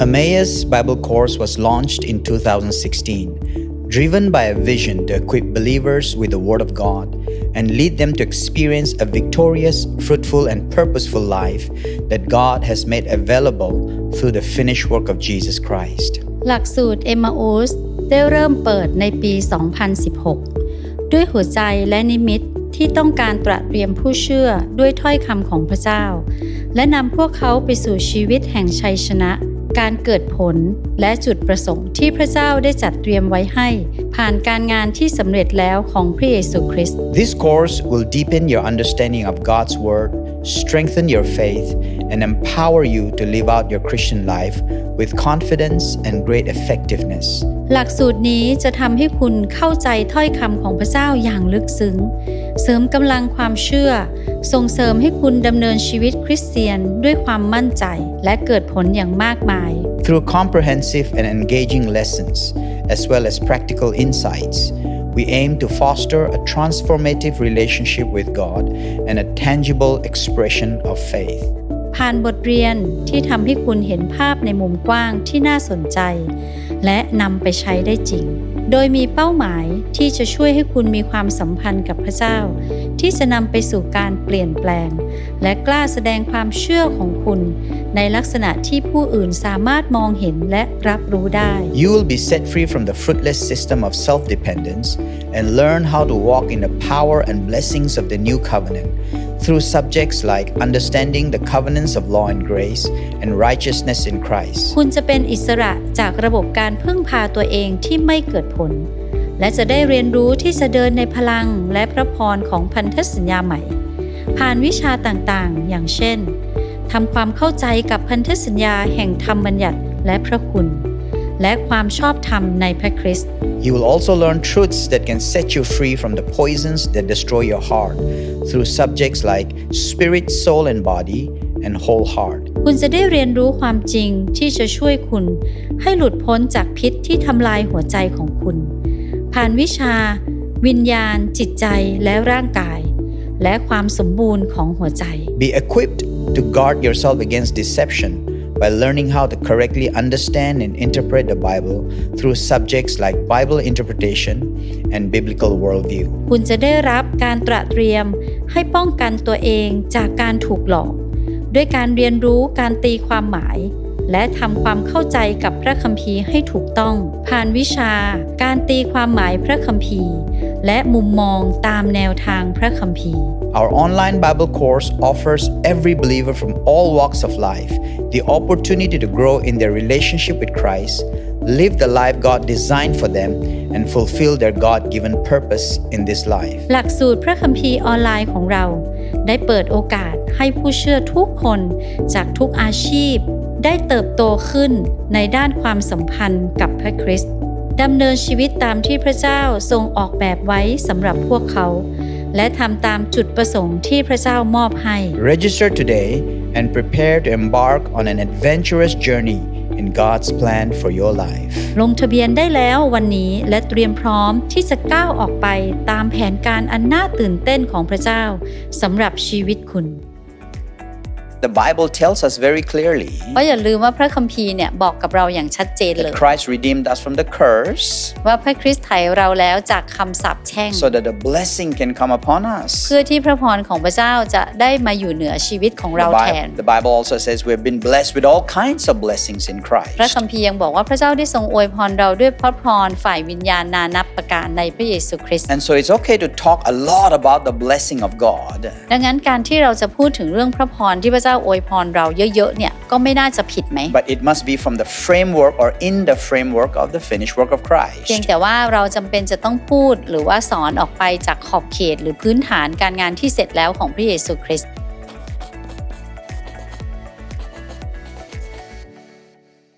Emmaus Bible Course was launched in 2016, driven by a vision to equip believers with the Word of God and lead them to experience a victorious, fruitful, and purposeful life that God has made available through the finished work of Jesus Christ. หลักสูตร m อ u s ได้เริ่มเปิดในปี 2016 ด้วยหัวใจและนิมิตที่ต้องการตระเตรียมผู้เชื่อด้วยถ้อยคำของพระเจ้า และนำพวกเขาไปสู่ชีวิตแห่งชัยชนะ การเกิดผลและจุดประสงค์ที่พระเจ้าได้จัดเตรียมไว้ให้ ผ่านการงานที่สำเร็จแล้วของพระเยซูคริสต์ This course will deepen your understanding of God's Word, strengthen your faith, and empower you to live out your Christian life with confidence and great effectiveness. หลักสูตรนี้จะทำให้คุณเข้าใจถ้อยคำของพระเจ้าอย่างลึกซึ้ง เสริมกำลังความเชื่อ ส่งเสริมให้คุณดำเนินชีวิตคริสเตียนด้วยความมั่นใจและเกิดผลอย่างมากมาย Through comprehensive and engaging lessons, as well as practical insights, we aim to foster a transformative relationship with God and a tangible expression of faith. ผ่านบทเรียนที่ทำให้คุณเห็นภาพในมุมกว้างที่น่าสนใจ และนำไปใช้ได้จริง โดยมีเป้าหมายที่จะช่วยให้คุณมีความสัมพันธ์กับพระเจ้า ที่จะนำไปสู่การเปลี่ยนแปลง และกล้าแสดงความเชื่อของคุณ ในลักษณะที่ผู้อื่นสามารถมองเห็นและรับรู้ได้ You will be set free from the fruitless system of self dependence and learn how to walk in the power and blessings of the new covenant through subjects like understanding the covenants of law and grace and righteousness in Christ. คุณจะเป็นอิสระจากระบบการพึ่งพาตัวเองที่ไม่เกิดผล และจะได้เรียนรู้ที่จะเดินในพลังและพระพรของพันธสัญญาใหม่ ผ่านวิชาต่างๆ อย่างเช่นทำความเข้าใจกับพันธสัญญาแห่งธรรมบัญญัติและพระคุณ และความชอบธรรมในพระคริสต์ You will also learn truths that can set you free from the poisons that destroy your heart through subjects like spirit, soul, and body, and whole heart. คุณจะได้เรียนรู้ความจริงที่จะช่วยคุณ ให้หลุดพ้นจากพิษที่ทำลายหัวใจของคุณ ผ่านวิชา วิญญาณ จิตใจและร่างกาย และความสมบูรณ์ของหัวใจ Be equipped to guard yourself against deception by learning how to correctly understand and interpret the Bible through subjects like Bible interpretation and biblical worldview. คุณจะได้รับการตระเตรียมให้ป้องกันตัวเองจากการถูกหลอก ด้วยการเรียนรู้การตีความหมาย และทำความเข้าใจกับพระคัมภีร์ให้ถูกต้อง ผ่านวิชา การตีความหมายพระคัมภีร์ และมุมมองตามแนวทางพระคัมภีร์ Our online Bible course offers every believer from all walks of life the opportunity to grow in their relationship with Christ, live the life God designed for them, and fulfill their God given purpose in this life. หลักสูตรพระคัมภีร์ออนไลน์ของเรา ได้เปิดโอกาสให้ผู้เชื่อทุกคนจากทุกอาชีพ ได้เติบโตขึ้นในด้านความสัมพันธ์กับพระคริสต์ ดำเนินชีวิตตามที่พระเจ้าทรงออกแบบไว้สำหรับพวกเขา และทำตามจุดประสงค์ที่พระเจ้ามอบให้ Register today and prepare to embark on an adventurous journey in God's plan for your life. ลงทะเบียนได้แล้ววันนี้และเตรียมพร้อมที่จะก้าวออกไปตามแผนการอันน่าตื่นเต้นของพระเจ้าสำหรับชีวิตคุณ The Bible tells us very clearly เพราะอย่าลืมว่าพระคัมภีร์เนี่ยบอกกับเราอย่างชัดเจนเลย that Christ redeemed us from the curse ว่าพระคริสต์ไถ่เราแล้วจากคำสาปแช่ง so that the blessing can come upon us. เพื่อที่พระพรของพระเจ้าจะได้มาอยู่เหนือชีวิตของเรา The แทน Bible, the Bible also says we've been blessed with all kinds of blessings in พระ Christ. คัมภีร์ยังบอกว่าพระเจ้าได้ทรงอวยพรเราด้วยพระพรฝ่ายวิญญาณนานับประการในพระเยซูคริสต์ And so it's okay to talk a lot about the blessing of God, ดังนั้นการที่เราจะพูดถึงเรื่องพระพรที่พระเจ้าอวยพรเราเยอะๆเนี่ยก็ไม่น่าจะผิดไหม but it must be from the framework or in the framework of the finished work of เพียง Christ. แต่ว่าเราจำเป็นจะต้องพูดหรือว่าสอนออกไปจากขอบเขต หรือพื้นฐานการงานที่เสร็จแล้วของพระเยซูคริสต์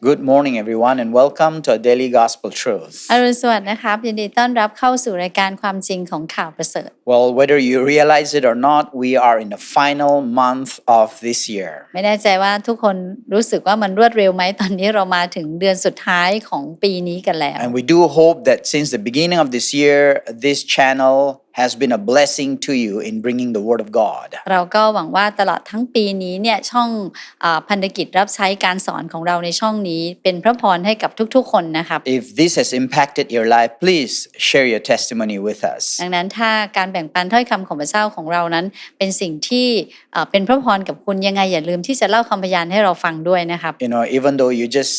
Good morning, everyone, and welcome to a daily gospel truth. อรุณสวัสดิ์นะครับยินดีต้อนรับเข้าสู่รายการความจริงของข่าวประเสริฐ Well, whether you realize it or not, we are in the final month of this year. ไม่แน่ใจว่าทุกคนรู้สึกว่ามันรวดเร็วไหมตอนนี้เรามาถึงเดือนสุดท้ายของปีนี้กันแล้ว And we do hope that since the beginning of this year, this channel has been a blessing to you in bringing the Word of God. เราก็หวังว่าตลอดทั้งปีนี้เนี่ยช่องอาพันธกิจรับใช้การสอนของเราในช่องนี้เป็นพระพรให้กับทุกๆ คนนะครับ If this has impacted your life, please share your testimony with us. ดังนั้นถ้าการแบ่งปันถ้อยคำของพระเจ้าของเรานั้น เป็นสิ่งที่เอ่อเป็นพระพรกับคุณยังไงอย่าลืมที่จะเล่าคำพยานให้เราฟังด้วยนะครับ You know, even though you just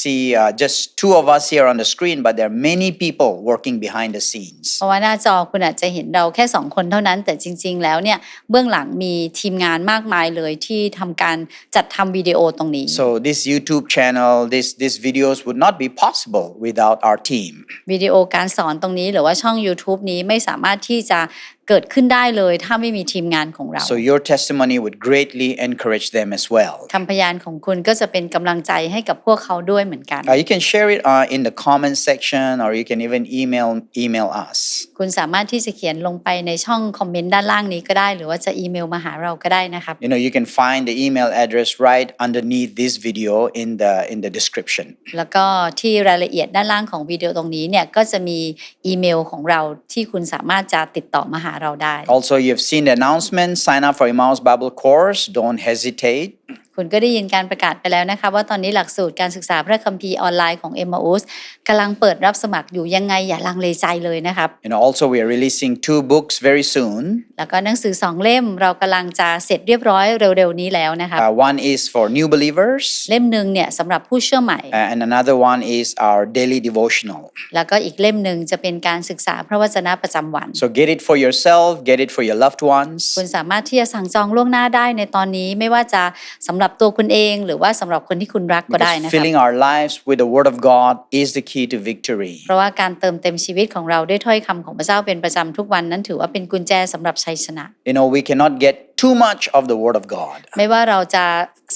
see uh, just two of us here on the screen, but there are many people working behind the scenes. เพราะว่าหน้าจอคุณอาจจะเห็นเราแค่สองคนเท่านั้น แต่จริง ๆ แล้วเนี่ยเบื้องหลังมีทีมงานมากมายเลยที่ทำการจัดทำวิดีโอตรงนี้ So this YouTube channel, this these videos would not be possible without our team. วิดีโอการสอนตรงนี้หรือว่าช่อง YouTube นี้ไม่สามารถที่จะ เกิดขึ้นได้เลยถ้าไม่มีทีมงานของเรา So your testimony would greatly encourage them as well. คำพยานของคุณก็จะเป็นกำลังใจให้กับพวกเขาด้วยเหมือนกัน Uh, you can share it uh, in the comment section, or you can even email email us. คุณสามารถที่จะเขียนลงไปในช่องคอมเมนต์ด้านล่างนี้ก็ได้ หรือว่าจะอีเมลมาหาเราก็ได้นะครับ You know, you can find the email address right underneath this video in the in the description. แล้วก็ที่รายละเอียดด้านล่างของวิดีโอตรงนี้เนี่ยก็จะมีอีเมลของเราที่คุณสามารถจะติดต่อมาหา เราได้ Also, you've seen the announcement. Sign up for Emmaus Bible course. Don't hesitate. คุณก็ได้ยินการประกาศไปแล้วนะคะ ว่าตอนนี้หลักสูตรการศึกษาพระคัมภีร์ออนไลน์ของ e m m a u s กำลังเปิดรับสมัครอยู่ยังไงอย่าลังเลใจเลยนะครับ You know, also we are releasing two books very soon. แล้วก็หนังสือสองเล่มเรากำลังจะเสร็จเรียบร้อยเร็วๆนี้แล้วนะครับ Uh, one is for new believers, เล่มหนึ่งเนี่ยสำหรับผู้เชื่อใหม่ uh, and another one is our daily devotional. แล้วก็อีกเล่มหนึ่งจะเป็นการศึกษาพระวจนะประจำวัน So get it for yourself, get it for your loved ones. คุณสามารถที่จะสั่งจองล่วงหน้าได้ในตอนนี้ไม่ว่าจะสำหรับตัวคุณเอง หรือว่าสำหรับคนที่คุณรักก็ได้ Because นะครับ filling our lives with the Word of God is the key to victory. เพราะว่าการเติมเต็มชีวิตของเราด้วยถ้อยคำของพระเจ้าเป็นประจำทุกวันนั้นถือว่าเป็นกุญแจสำหรับชัยชนะ You know, we cannot get too much of the Word of God. ไม่ว่าเราจะ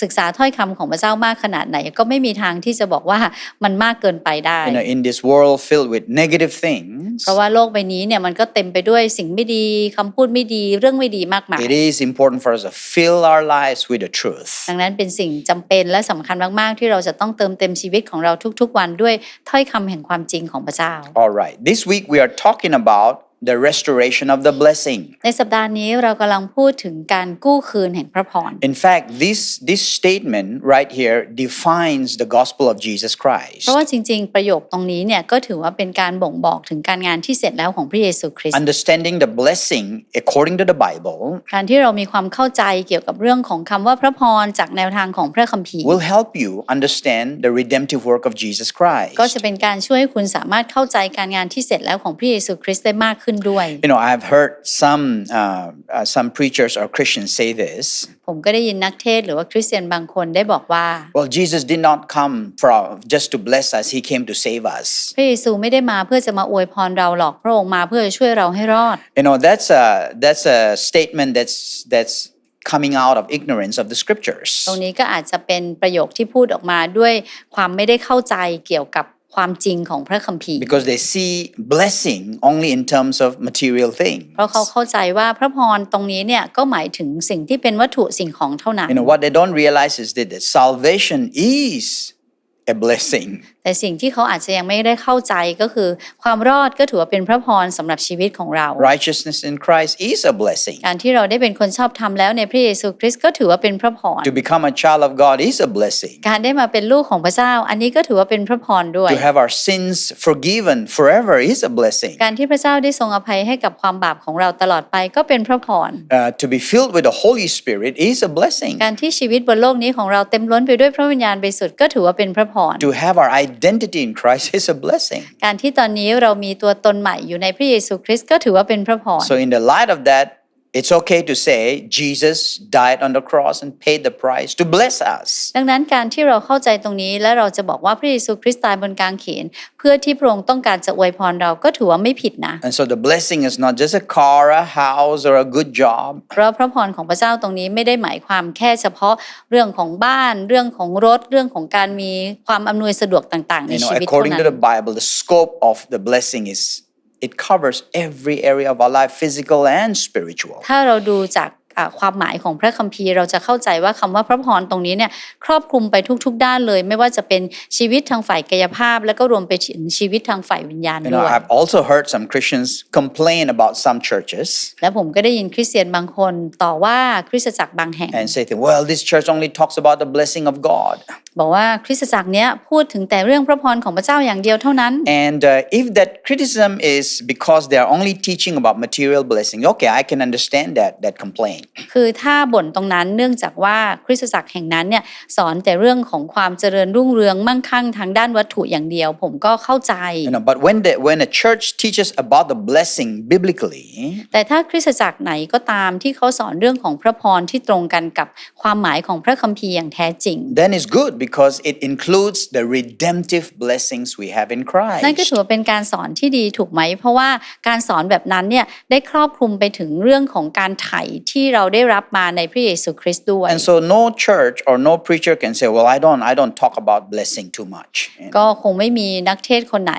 ศึกษาถ้อยคำของพระเจ้ามากขนาดไหน ก็ไม่มีทางที่จะบอกว่ามันมากเกินไปได้ You know, in this world filled with negative things, เพราะว่าโลกใบนี้เนี่ยมันก็เต็มไปด้วยสิ่งไม่ดีคำพูดไม่ดีเรื่องไม่ดีมากมาย it is important for us to fill our lives with the truth. ดังนั้นเป็นสิ่งจำเป็นและสำคัญมากๆ ที่เราจะต้องเติมเต็มชีวิตของเราทุกๆวันด้วยถ้อยคำแห่งความจริงของพระเจ้า All right. This week we are talking about the restoration of the blessing. ในสัปดาห์นี้เรากำลังพูดถึงการกู้คืนแห่งพระพร In fact, this, this statement right here defines the gospel of Jesus เพ Christ. ราะว่าจริง ๆ ประโยคตรงนี้เนี่ยก็ถือว่าเป็นการบ่งบอกถึงการงานที่เสร็จแล้วของพระเยซูคริสต์ Understanding the blessing according to the Bible การที่เรามีความเข้าใจเกี่ยวกับเรื่องของคำว่าพระพรจากแนวทางของพระคัมภีร์ will help you understand the redemptive work of Jesus ก็ Christ. จะเป็นการช่วยให้คุณสามารถเข้าใจการงานที่เสร็จแล้วของพระเยซูคริสต์ได้มากขึ้นด้วย You know, I've heard some uh, uh, some preachers or Christians say this. ผมก็ได้ยินนักเทศน์หรือว่าคริสเตียนบางคนได้บอกว่า Well, Jesus did not come from just to bless us; He came to save us. พระเยซูไม่ได้มาเพื่อจะมาอวยพรเราหรอกพระองค์มาเพื่อจะช่วยเราให้รอด You know, that's a that's a statement that's that's coming out of ignorance of the scriptures. ตรงนี้ก็อาจจะเป็นประโยคที่พูดออกมาด้วยความไม่ได้เข้าใจเกี่ยวกับ ความจริงของพระคัมภีร์ Because they see blessing only in terms of material things. เพราะเขาเข้าใจว่าพระพรตรงนี้เนี่ยก็หมายถึงสิ่งที่เป็นวัตถุสิ่งของเท่านั้น You know, what they don't realize is that the salvation is a blessing. แต่สิ่งที่เขาอาจจะยังไม่ได้เข้าใจก็คือ ความรอดก็ถือว่าเป็นพระพรสำหรับชีวิตของเรา Righteousness in Christ is a blessing. การที่เราได้เป็นคนชอบธรรมแล้วในพระเยซูคริสต์ก็ถือว่าเป็นพระพร To become a child of God is a blessing. การได้มาเป็นลูกของพระเจ้า อันนี้ก็ถือว่าเป็นพระพรด้วย To have our sins forgiven forever is a blessing. การที่พระเจ้าได้ทรงอภัยให้กับความบาปของเราตลอดไปก็เป็นพระพร Uh, to be filled with the Holy Spirit is a blessing. การที่ชีวิตบนโลกนี้ของเราเต็มล้นไปด้วยพระวิญญาณบริสุทธิ์ก็ถือว่าเป็นพระพร To have our identity in Christ is a blessing. การที่ตอนนี้เรามีตัวตนใหม่อยู่ในพระเยซูคริสต์ก็ถือว่าเป็นพระพร So, in the light of that, it's okay to say Jesus died on the cross and paid the price to bless us. ดังนั้นการที่เราเข้าใจตรงนี้และเราจะบอกว่าพระเยซูคริสต์ตายบนกางเขนเพื่อที่พระองค์ต้องการจะอวยพรเราก็ถือว่าไม่ผิดนะ And so, the blessing is not just a car, a house, or a good job. เพราะพระพรของพระเจ้าตรงนี้ไม่ได้หมายความแค่เฉพาะเรื่องของบ้านเรื่องของรถเรื่องของการมีความอำนวยสะดวกต่างๆใน You know, ชีวิตเท่า according นั้ to น the Bible, the scope of the blessing is it covers every area of our life, physical and spiritual. ถ้าเราดูจากอ่าความหมายของพระคัมภีร์เราจะเข้าใจว่าคำว่าพระพรตรงนี้เนี่ยครอบคลุมไปทุก ๆ ด้านเลย ไม่ว่าจะเป็นชีวิตทางฝ่ายกายภาพ แล้วก็รวมไปถึงชีวิตทางฝ่ายวิญญาณ You know, ด้วย I've also heard some Christians complain about some churches และผมก็ได้ยินคริสเตียนบางคนต่อว่าคริสตจักรบางแห่ง and say, well, this church only talks about the blessing of God. บอกว่าคริสตจักรเนี้ยพูดถึงแต่เรื่องพระพรของพระเจ้าอย่างเดียวเท่านั้น And uh, if that criticism is because they are only teaching about material blessing, okay, I can understand that that complaint. คือถ้าบ่นตรงนั้นเนื่องจากว่าคริสตจักรแห่งนั้นเนี่ยสอนแต่เรื่องของความเจริญรุ่งเรืองมั่งคั่งทางด้านวัตถุอย่างเดียว ผมก็เข้าใจ You know, but when the, when a church teaches about the blessing biblically, แต่ถ้าคริสตจักรไหนก็ตามที่เขาสอนเรื่องของพระพรที่ตรงกันกับความหมายของพระคัมภีร์อย่างแท้จริง then it's good because it includes the redemptive blessings we have in นั่นก็ Christ. ถือว่าเป็นการสอนที่ดีถูกไหม เพราะว่าการสอนแบบนั้นเนี่ยได้ครอบคลุมไปถึงเรื่องของการไถ่ที่เราได้รับมาในพระเยซูคริสต์ด้วย And so no church or no preacher can say, well, I don't, I don't talk about blessing too much. You know? ก็คงไม่มีนักเทศน์คนไหน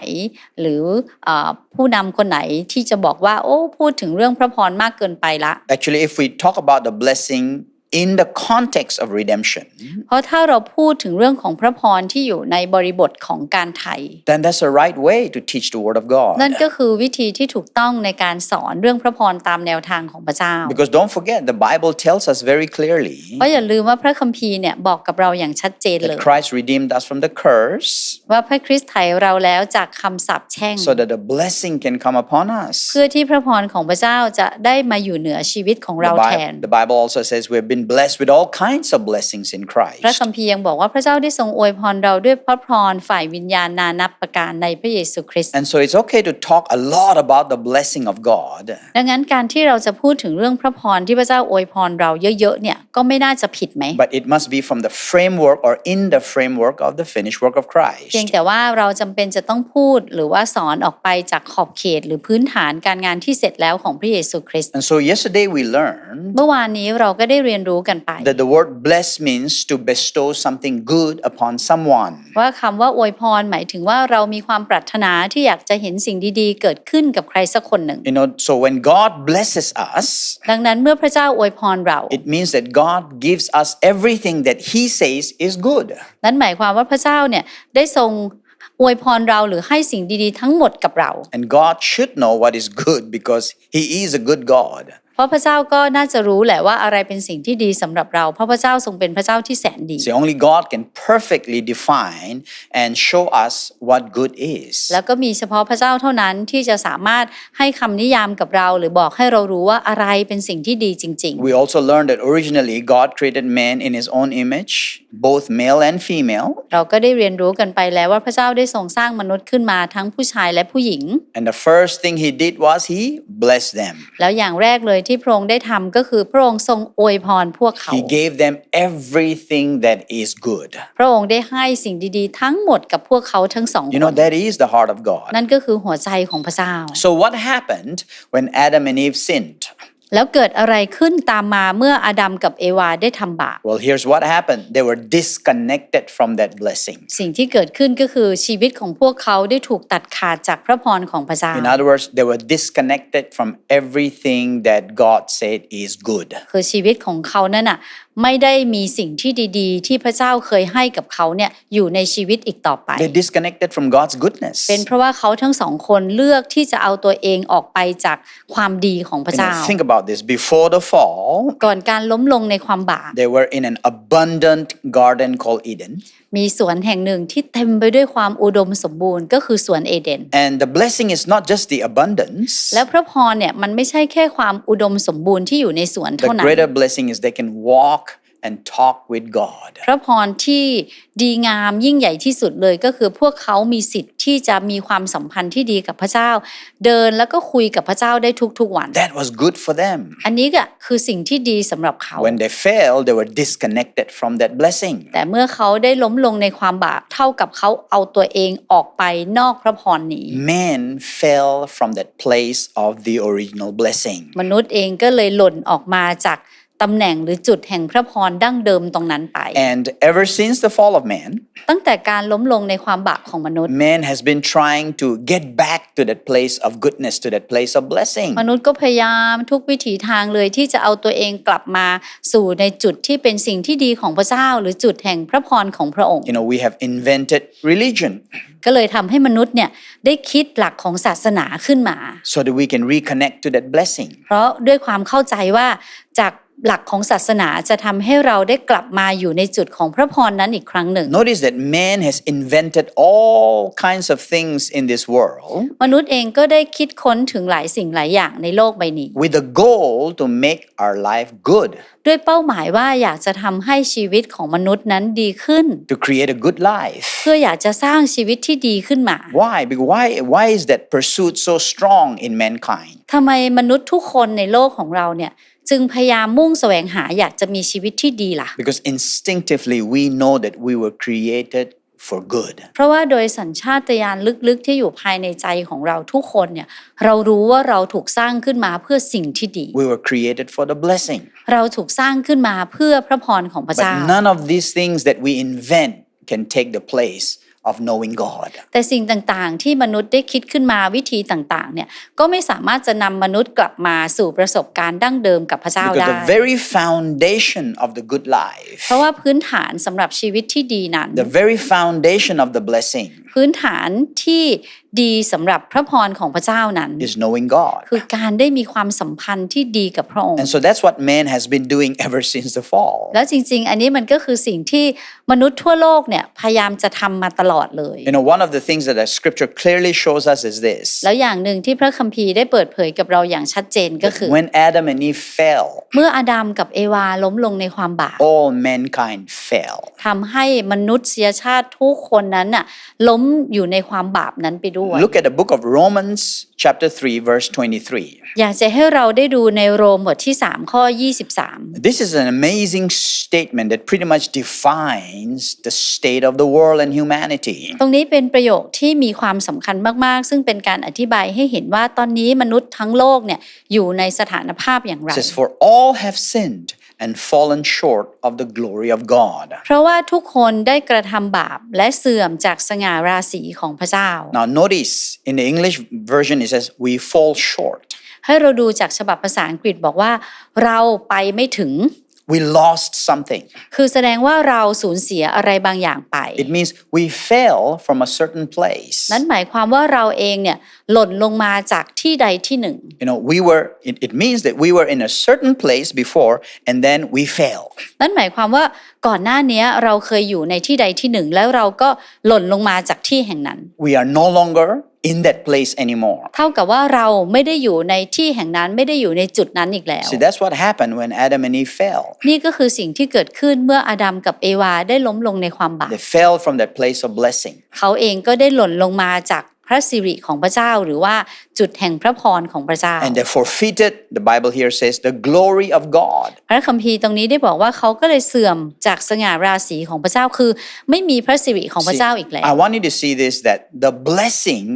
หรืออาผู้นำคนไหนที่จะบอกว่า โอ้พูดถึงเรื่องพระพรมากเกินไปละ Actually, if we talk about the blessing in the context of redemption, เพราะถ้าเราพูดถึงเรื่องของพระพรที่อยู่ในบริบทของการไถ่ then that's the right way to teach the Word of God. นั่นก็คือวิธีที่ถูกต้องในการสอนเรื่องพระพรตามแนวทางของพระเจ้า Because don't forget, the Bible tells us very clearly เพราะอย่าลืมว่าพระคัมภีร์เนี่ยบอกกับเราอย่างชัดเจนเลย that Christ redeemed us from the curse ว่าพระคริสต์ไถ่เราแล้วจากคำสาปแช่ง so that the blessing can come upon us. เพื่อที่พระพรของพระเจ้าจะได้มาอยู่เหนือชีวิตของ The, เราแท Bi- น the Bible also says we have been blessed with all kinds of blessings in พระ Christ. คัมภีร์ยังบอกว่าพระเจ้าได้ทรงอวยพรเราด้วยพระพรฝ่ายวิญญาณนานับประการในพระเยซูคริสต์ And so it's okay to talk a lot about the blessing of God, ดังนั้นการที่เราจะพูดถึงเรื่องพระพรที่พระเจ้าอวยพรเราเยอะๆเนี่ยก็ไม่น่าจะผิดไหม but it must be from the framework or in the framework of the finished work of เพียง Christ. แต่ว่าเราจำเป็นจะต้องพูดหรือว่าสอนออกไปจากขอบเขตหรือพื้นฐานการงานที่เสร็จแล้วของพระเยซูคริสต์ And so yesterday we learned เมื่อวานนี้เราก็ได้เรียนรู้กันไป that the word bless means to bestow something good upon someone. ว่าคำว่าอวยพรหมายถึงว่าเรามีความปรารถนาที่อยากจะเห็นสิ่งดีๆ เกิดขึ้นกับใครสักคนหนึ่ง You know, so when God blesses us, ดังนั้นเมื่อพระเจ้าอวยพรเรา it means that God gives us everything that He says is good. นั่นหมายความว่าพระเจ้าเนี่ยได้ทรงอวยพรเราหรือให้สิ่งดีๆ ทั้งหมดกับเรา And God should know what is good because He is a good God. เพราะพระเจ้าก็น่าจะรู้แหละว่าอะไรเป็นสิ่งที่ดีสำหรับเรา เพราะพระเจ้าทรงเป็นพระเจ้าที่แสนดี See, only God can perfectly define and show us what good is. แล้วก็มีเฉพาะพระเจ้าเท่านั้นที่จะสามารถให้คำนิยามกับเรา หรือบอกให้เรารู้ว่าอะไรเป็นสิ่งที่ดีจริง We also learned that originally God created man in His own image, both male and female. ๆเราก็ได้เรียนรู้กันไปแล้วว่าพระเจ้าได้ทรงสร้างมนุษย์ขึ้นมาทั้งผู้ชายและผู้หญิง And the first thing He did was He blessed them. แล้วอย่างแรกเลยที่พระองค์ได้ทำก็คือพระองค์ทรงอวยพรพวกเขา He gave them everything that is good. พระองค์ได้ให้สิ่งดีๆ ทั้งหมดกับพวกเขาทั้งสอง You ค know, น that is the heart of God. นั่นก็คือหัวใจของพระเจ้า So, what happened when Adam and Eve sinned? แล้วเกิดอะไรขึ้นตามมาเมื่ออาดัมกับเอวาได้ทำบาป Well, here's what happened they were disconnected from that blessing. สิ่งที่เกิดขึ้นก็คือชีวิตของพวกเขาได้ถูกตัดขาดจากพระพรของพระเจ้า In other words, they were disconnected from everything that God said is good. คือชีวิตของเขานั่นน่ะไม่ได้มีสิ่งที่ดีๆ ที่พระเจ้าเคยให้กับเขาเนี่ยอยู่ในชีวิตอีกต่อไป They disconnected from God's goodness. เป็นเพราะว่าเขาทั้งสองคนเลือกที่จะเอาตัวเองออกไปจากความดีของพระ You เจ้า know, think about this. Before the fall, ก่อนการล้มลงในความบาป they were in an abundant garden called Eden. มีสวนแห่งหนึ่งที่เต็มไปด้วยความอุดมสมบูรณ์ก็คือสวนเอเดน And the blessing is not just the abundance, แล้วพระพรเนี่ยมันไม่ใช่แค่ความอุดมสมบูรณ์ที่อยู่ในสวน the เท่านั้น greater blessing is they can walk and talk with God. พระพรที่ดีงามยิ่งใหญ่ที่สุดเลยก็คือพวกเขามีสิทธิ์ที่จะมีความสัมพันธ์ที่ดีกับพระเจ้า เดินแล้วก็คุยกับพระเจ้าได้ทุกๆวัน That was good for them. อันนี้ก็คือสิ่งที่ดีสำหรับเขา When they failed, they were disconnected from that blessing. แต่เมื่อเขาได้ล้มลงในความบาปเท่ากับเขาเอาตัวเองออกไปนอกพระพรนี้ Man fell from that place of the original blessing. มนุษย์เองก็เลยหล่นออกมาจาก ตำแหน่งหรือจุดแห่งพระพรดั้งเดิมตรงนั้นไป And ever since the fall of man, ตั้งแต่การล้มลงในความบาปของมนุษย์ man has been trying to get back to that place of goodness, to that place of blessing. มนุษย์ก็พยายามทุกวิถีทางเลยที่จะเอาตัวเองกลับมาสู่ในจุดที่เป็นสิ่งที่ดีของพระเจ้า หรือจุดแห่งพระพรของพระองค์ You know, we have invented religion ก็เลยทำให้มนุษย์เนี่ยได้คิดหลักของศาสนาขึ้นมา so that we can reconnect to that blessing. เพราะด้วยความเข้าใจว่าจาก หลักของศาสนาจะทำให้เราได้กลับมาอยู่ในจุดของพระพรนั้นอีกครั้งหนึ่ง Notice that man has invented all kinds of things in this world มนุษย์เองก็ได้คิดค้นถึงหลายสิ่งหลายอย่างในโลกใบนี้ with the goal to make our life good, ด้วยเป้าหมายว่าอยากจะทำให้ชีวิตของมนุษย์นั้นดีขึ้น to create a good life. เพื่ออยากจะสร้างชีวิตที่ดีขึ้นมา Why? Because why, why is that pursuit so strong in mankind? ทำไมมนุษย์ทุกคนในโลกของเราเนี่ย จึงพยายามมุ่งแสวงหาอยากจะมีชีวิตที่ดีล่ะ Because instinctively we know that we were created for good. เพราะว่าโดยสัญชาตญาณลึกๆ ที่อยู่ภายในใจของเราทุกคนเนี่ยเรารู้ว่าเราถูกสร้างขึ้นมาเพื่อสิ่งที่ดี We were created for the blessing. เราถูกสร้างขึ้นมาเพื่อพระพรของพระเจ้า But none of these things that we invent can take the place of knowing God. แต่สิ่งต่างๆ ที่มนุษย์ได้คิดขึ้นมาวิธีต่างๆ เนี่ย ก็ไม่สามารถจะนำมนุษย์กลับมาสู่ประสบการณ์ดั้งเดิมกับพระเจ้า Because ได้ the very foundation of the good life, เพราะว่าพื้นฐานสำหรับชีวิตที่ดีนั้น the very foundation of the blessing พื้นฐานที่ ดีสำหรับพระพรของพระเจ้านั้น is knowing God. คือการได้มีความสัมพันธ์ที่ดีกับพระองค์ And so that's what man has been doing ever since the fall. แล้วจริง ๆ อันนี้มันก็คือสิ่งที่มนุษย์ทั่วโลกเนี่ยพยายามจะทำมาตลอดเลย You know, one of the things that the scripture clearly shows us is this แล้วอย่างหนึ่งที่พระคัมภีร์ได้เปิดเผยกับเราอย่างชัดเจนก็คือ when Adam and Eve fell, เมื่ออาดัมกับเอวาล้มลงในความบาป all mankind fell. ทำให้มนุษยชาติทุกคนนั้นน่ะล้มอยู่ในความบาปนั้นไปด้Look at the book of Romans, chapter 3, verse 23. อยากจะให้เราได้ดูในโรมบทที่ 3 ข้อ 23 This is an amazing statement that pretty much defines the state of the world and humanity. ตรงนี้เป็นประโยคที่มีความสำคัญมาก ๆ ซึ่งเป็นการอธิบายให้เห็นว่าตอนนี้มนุษย์ทั้งโลกเนี่ยอยู่ในสถานภาพอย่างไร It says, For all have sinned and fallen short of the glory of God. เพราะว่าทุกคนได้กระทำบาปและเสื่อมจากสง่าราศีของพระเจ้า Now, notice in the English version, it says, We fall short. ให้เราดูจากฉบับภาษาอังกฤษบอกว่า เราไปไม่ถึง We lost something. คือแสดงว่าเราสูญเสียอะไรบางอย่างไป It means we fell from a certain place. นั้นหมายความว่าเราเองเนี่ยหล่นลงมาจากที่ใดที่หนึ่ง You know, we were, it, it means that we were in a certain place before and then we fell. นั่นหมายความว่าก่อนหน้านี้เราเคยอยู่ในที่ใดที่หนึ่ง แล้วเราก็หล่นลงมาจากที่แห่งนั้น We are no longer in that place anymore. เท่ากับว่าเราไม่ได้อยู่ในที่แห่งนั้นไม่ได้อยู่ในจุดนั้นอีกแล้ว See, that's what happened when Adam and Eve fell. นี่ก็คือสิ่งที่เกิดขึ้นเมื่ออาดัมกับเอวาได้ล้มลงในความบาป They fell from that place of blessing. เขาเองก็ได้หล่นลงมาจากพ ระสิริของพระเจ้าหรือว่าจุดแห่งพระพรของพระเจ้า And they forfeited, the Bible here says, the glory of God. พระคัมภีร์ตรงนี้ได้บอกว่าเขาก็เลยเสื่อมจากสง่าราศีของพระเจ้าคือ ไม่มีพระสิริของพระ See, เจ้าอีกแล้ว I want you to see this that the blessing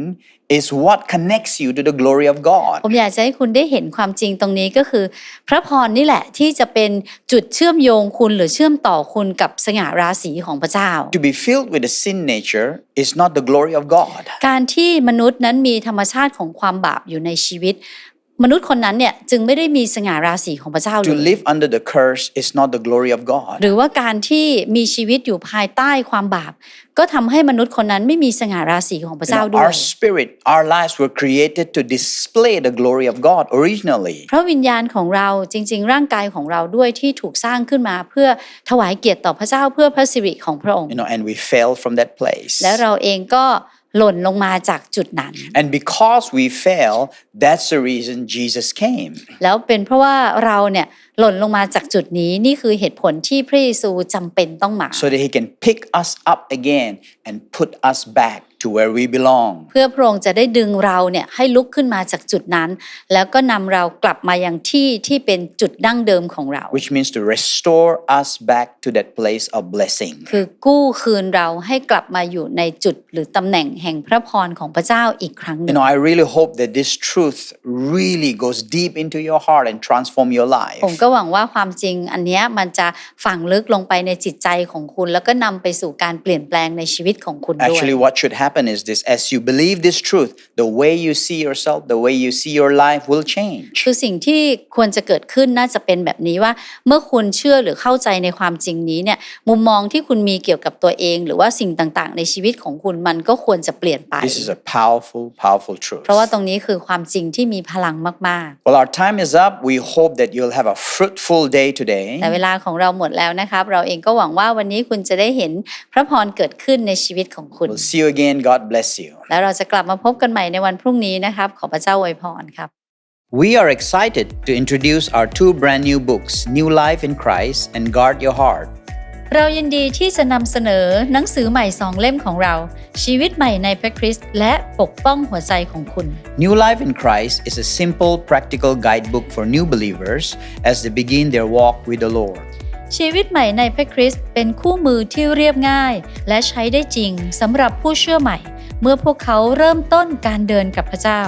is what connects you to the glory of God. ผมอยากจะให้คุณได้เห็นความจริงตรงนี้ก็คือ พระพรนี่แหละที่จะเป็นจุดเชื่อมโยงคุณหรือเชื่อมต่อคุณกับสง่าราศีของพระเจ้า To be filled with the sin nature is not the glory of God. การที่มนุษย์นั้นมีธรรมชาติของความบาปอยู่ในชีวิต มนุษย์คนนั้นเนี่ยจึงไม่ได้มีสง่าราศีของพระเจ้าเล To ย live under the curse is not the glory of God. หรือว่าการที่มีชีวิตอยู่ภายใต้ความบาป ก็ทำให้มนุษย์คนนั้นไม่มีสง่าราศีของพระ You เจ้า know, ด้วย our spirit, our lives were created to display the glory of God originally. เพราะวิญญาณของเราจริง ๆ ร่างกายของเราด้วยที่ถูกสร้างขึ้นมาเพื่อถวายเกียรติต่อพระเจ้าเพื่อพระสิริของพระองค์ You know, and we fell from that place. และเราเองก็หล่นลงมาจากจุดนั้น And because we fell, that's the reason Jesus came. แล้วเป็นเพราะว่าเราเนี่ยหล่นลงมาจากจุดนี้นี่คือเหตุผลที่พระเยซูจำเป็นต้องมา so that he can pick us up again and put us back to where we belong. เพื่อพระองค์จะได้ดึงเราเนี่ยให้ลุกขึ้นมาจากจุดนั้น แล้วก็นำเรากลับมายังที่ที่เป็นจุดดั้งเดิมของเรา Which means to restore us back to that place of blessing. คือกู้คืนเราให้กลับมาอยู่ในจุดหรือตำแหน่งแห่งพระพรของพระเจ้าอีกครั้งหนึ่ You ง know, I really hope that this truth really goes deep into your heart and transform your life. ผมก็หวังว่าความจริงอันเนี้ยมันจะฝังลึกลงไปในจิตใจของคุณ แล้วก็นำไปสู่การเปลี่ยนแปลงในชีวิตของคุณด้วย Actually, what should happen is this as you believe this truth, the way you see yourself, the way you see your life will change. คือสิ่งที่ควรจะเกิดขึ้นน่าจะเป็นแบบนี้ว่า เมื่อคุณเชื่อหรือเข้าใจในความจริงนี้เนี่ยมุมมองที่คุณมีเกี่ยวกับตัวเอง หรือว่าสิ่งต่างๆ ในชีวิตของคุณมันก็ควรจะเปลี่ยนไป This is a powerful, powerful truth. เพราะว่าตรงนี้คือความจริงที่มีพลังมาก Well, our time is up. We hope that you'll have a fruitful day ๆ today. แต่เวลาของเราหมดแล้วนะครับ เราเองก็หวังว่าวันนี้คุณจะได้เห็นพระพรเกิดขึ้นในชีวิตของคุณ We'll see you again. God bless you. แล้วเราจะกลับมาพบกันใหม่ในวันพรุ่งนี้นะครับ ขอพระเจ้าอวยพรครับ We are excited to introduce our two brand new books, New Life in Christ and Guard Your Heart. เรายินดีที่จะนำเสนอหนังสือใหม่สองเล่มของเรา ชีวิตใหม่ในพระคริสต์และปกป้องหัวใจของคุณ New Life in Christ is a simple, practical guidebook for new believers as they begin their walk with the Lord. ชีวิตใหม่ในพระคริสต์เป็นคู่มือที่เรียบง่าย และใช้ได้จริงสำหรับผู้เชื่อใหม่ เมื่อพวกเขาเริ่มต้นการเดินกับพระเจ้า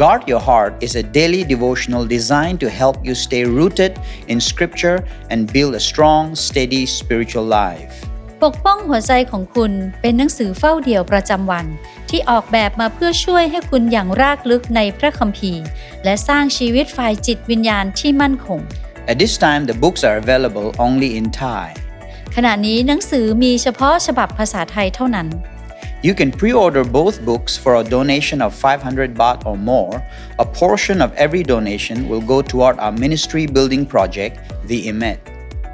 Guard Your Heart is a daily devotional designed to help you stay rooted in Scripture and build a strong, steady spiritual life. ปกป้องหัวใจของคุณเป็นหนังสือเฝ้าเดี่ยวประจำวัน ที่ออกแบบมาเพื่อช่วยให้คุณอย่างรากลึกในพระคัมภีร์ และสร้างชีวิตฝ่ายจิตวิญญาณที่มั่นคง At this time, the books are available only in Thai. ขณะนี้หนังสือมีเฉพาะฉบับภาษาไทยเท่านั้น You can pre order both books for a donation of 500 baht or more. A portion of every donation will go toward our ministry building project, the IMET.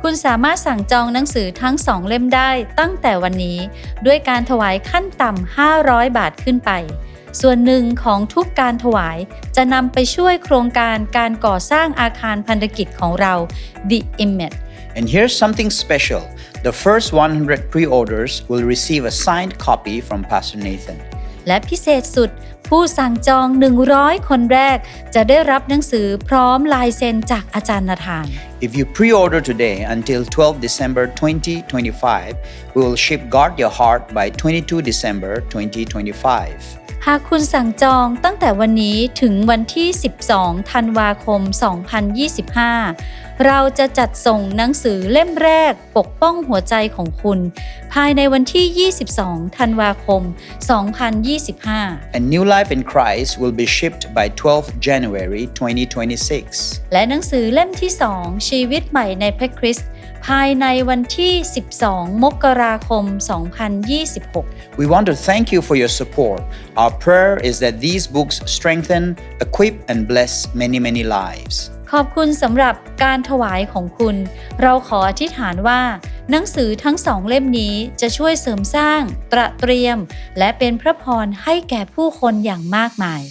คุณสามารถสั่งจองหนังสือทั้งสองเล่มได้ตั้งแต่วันนี้ ด้วยการถวายขั้นต่ำ 500 บาทขึ้นไป ส่วนหนึ่งของทุกการถวาย จะนำไปช่วยโครงการการก่อสร้างอาคารพันธกิจของเรา The Imet And here's something special the first 100 pre orders will receive a signed copy from Pastor Nathan. และพิเศษสุด ผู้สั่งจอง 100 คนแรก จะได้รับหนังสือพร้อมลายเซ็นจากอาจารย์นาธาน If you pre order today until 12 December 2025, we will ship Guard Your Heart by 22 December 2025. หากคุณสั่งจองตั้งแต่วันนี้ถึงวันที่ 12 ธันวาคม 2025 เราจะจัดส่งหนังสือเล่มแรกปกป้องหัวใจของคุณ ภายในวันที่ 22 ธันวาคม 2025 And New Life in Christ will be shipped by 12 January 2026. และหนังสือเล่มที่ 2 ชีวิตใหม่ในพระคริสต์ ภายในวันที่ 12 มกราคม 2026 We want to thank you for your support. Our prayer is that these books strengthen, equip, and bless many, many lives. ขอบคุณสำหรับการถวายของคุณ เราขออธิษฐานว่า หนังสือทั้งสองเล่มนี้จะช่วยเสริมสร้าง ตระเตรียม และเป็นพระพรให้แก่ผู้คนอย่างมากมาย